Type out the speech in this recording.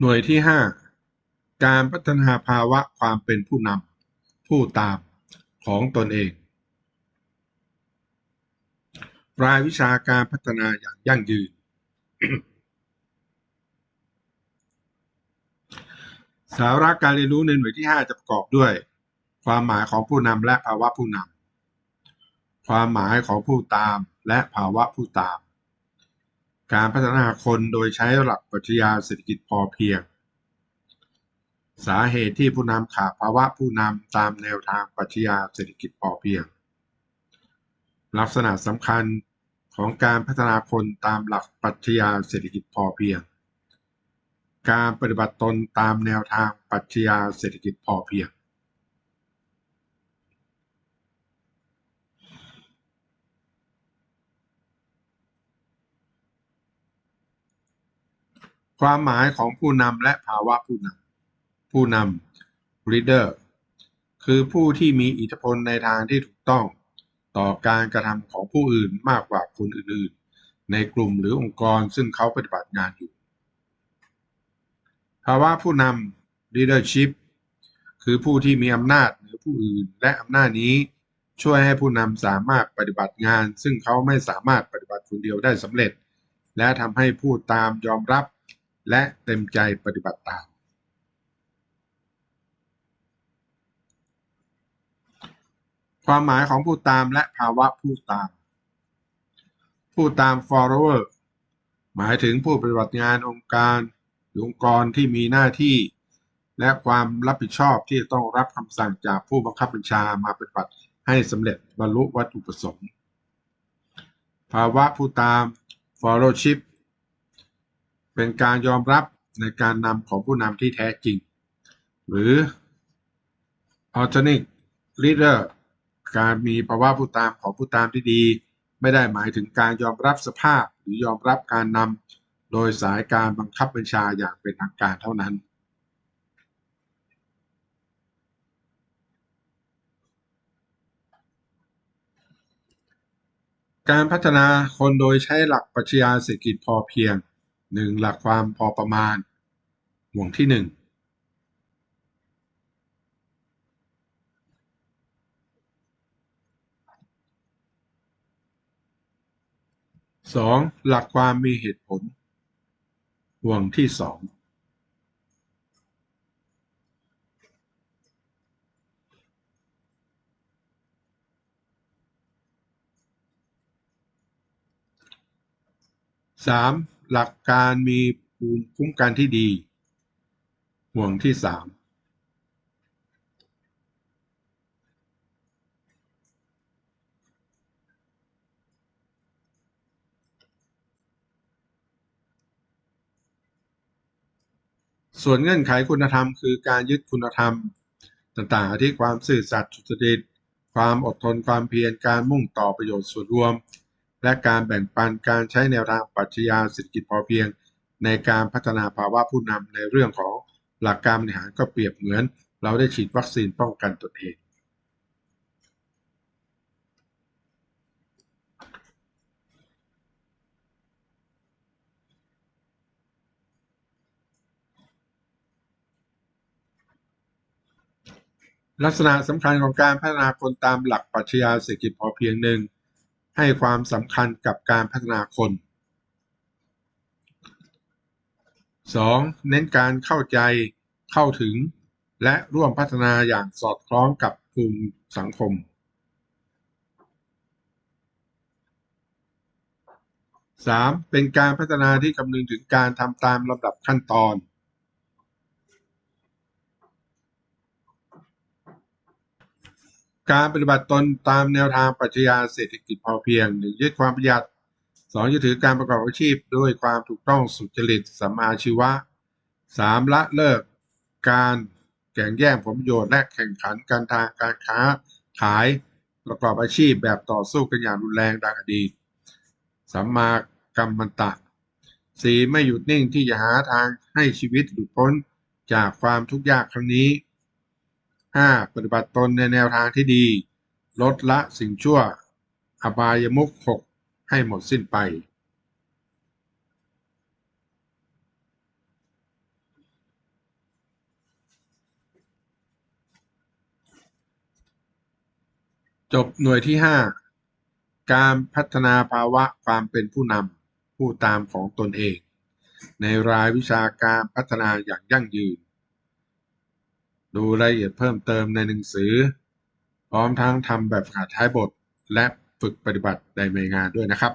หน่วยที่ห้าการพัฒนาภาวะความเป็นผู้นำผู้ตามของตนเอง รายวิชาการพัฒนาอย่างยั่งยืน สาระการเรียนรู้ในหน่วยที่ 5 จะประกอบด้วย ความหมายของผู้นำและภาวะผู้นำความหมายของผู้ตามและภาวะผู้ตาม การพัฒนาคนโดยใช้หลักปรัชญาเศรษฐกิจพอเพียง สาเหตุที่ผู้นำขาดภาวะผู้นำตามแนวทางปรัชญาเศรษฐกิจพอเพียง ลักษณะสำคัญของการพัฒนาคนตามหลักปรัชญาเศรษฐกิจพอเพียง การปฏิบัติตนตามแนวทางปรัชญาเศรษฐกิจพอเพียง ความหมายของผู้นำและภาวะผู้นำผู้นำ leader คือผู้ที่มีอิทธิพลในทางที่ถูกต้อง ต่อการกระทำของผู้อื่นมากกว่าคนอื่นๆ ในกลุ่มหรือองค์กรซึ่งเขาปฏิบัติงานอยู่ ภาวะผู้นำ leadership คือผู้ที่มีอำนาจเหนือผู้อื่น และอำนาจนี้ช่วยให้ผู้นำสามารถปฏิบัติงาน ซึ่งเขาไม่สามารถปฏิบัติคนเดียวได้สำเร็จ และทำให้ผู้ตามยอมรับ และเต็มใจปฏิบัติตาม ความหมายของผู้ตามและภาวะผู้ตาม ผู้ตาม follower หมายถึงผู้ปฏิบัติงานองค์การหรือองค์กรที่มีหน้าที่ และความรับผิดชอบที่ต้องรับคำสั่งจากผู้บังคับบัญชามาปฏิบัติให้สำเร็จบรรลุวัตถุประสงค์ภาวะผู้ตาม followership เป็นการยอมรับในการนำของผู้นำที่แท้จริง หรือ alternate leader การมีภาวะผู้ตามของผู้ตามที่ดี ไม่ได้หมายถึงการยอมรับสภาพหรือยอมรับการนำโดยสายการบังคับบัญชาอย่างเป็นทางการเท่านั้น การพัฒนาคนโดยใช้หลักปรัชญาเศรษฐกิจพอเพียง หนึ่งหลักความพอประมาณ ห่วงที่หนึ่งสองหลักความมีเหตุผล ห่วงที่สองสาม หลักการมีภูมิคุ้มกันที่ดี ห่วงที่สามส่วนเงื่อนไขคุณธรรมคือการยึดคุณธรรม ต่างๆ ที่ความซื่อสัตย์สุจริต ความอดทนความเพียรการมุ่งต่อประโยชน์ส่วนรวม และการแบ่งปันการใช้แนวทางปรัชญาเศรษฐกิจพอเพียง ในการพัฒนาภาวะผู้นำในเรื่องของหลักการบริหารก็เปรียบเหมือน เราได้ฉีดวัคซีนป้องกันตนเอง ลักษณะสำคัญของการพัฒนาคนตามหลักปรัชญาเศรษฐกิจพอเพียงหนึ่ง ให้ความสำคัญกับการพัฒนาคน 2. เน้นการเข้าใจเข้าถึง และร่วมพัฒนาอย่างสอดคล้องกับกลุ่มสังคม 3. เป็นการพัฒนาที่คำนึงถึงการทำตามลำดับขั้นตอน การปฏิบัติตนตามแนวทางปรัชญาเศรษฐกิจพอเพียงหนึ่งยึดความประหยัดสองยึดถือการประกอบอาชีพด้วยความถูกต้องสุจริตสัมมาชีวะสามละเลิกการแข่งแย่งผลประโยชน์และแข่งขันการทางการค้าขายประกอบอาชีพแบบต่อสู้กันอย่างรุนแรงดังอดีตสัมมากรรมันตะสี่ไม่หยุดนิ่งที่จะหาทางให้ชีวิตหลุดพ้นจากความทุกข์ยากครั้งนี้ 5. ปฏิบัติตนในแนวทางที่ดี ลดละสิ่งชั่ว อบายมุข 6 ให้หมดสิ้นไป จบหน่วยที่ 5 การพัฒนาภาวะความเป็นผู้นำผู้ตามของตนเอง ในรายวิชาการพัฒนาอย่างยั่งยืน ดูรายละเอียดเพิ่มเติมในหนังสือ พร้อมทั้งทำแบบฝึกหัดท้ายบท และฝึกปฏิบัติในหน่วยงานด้วยนะครับ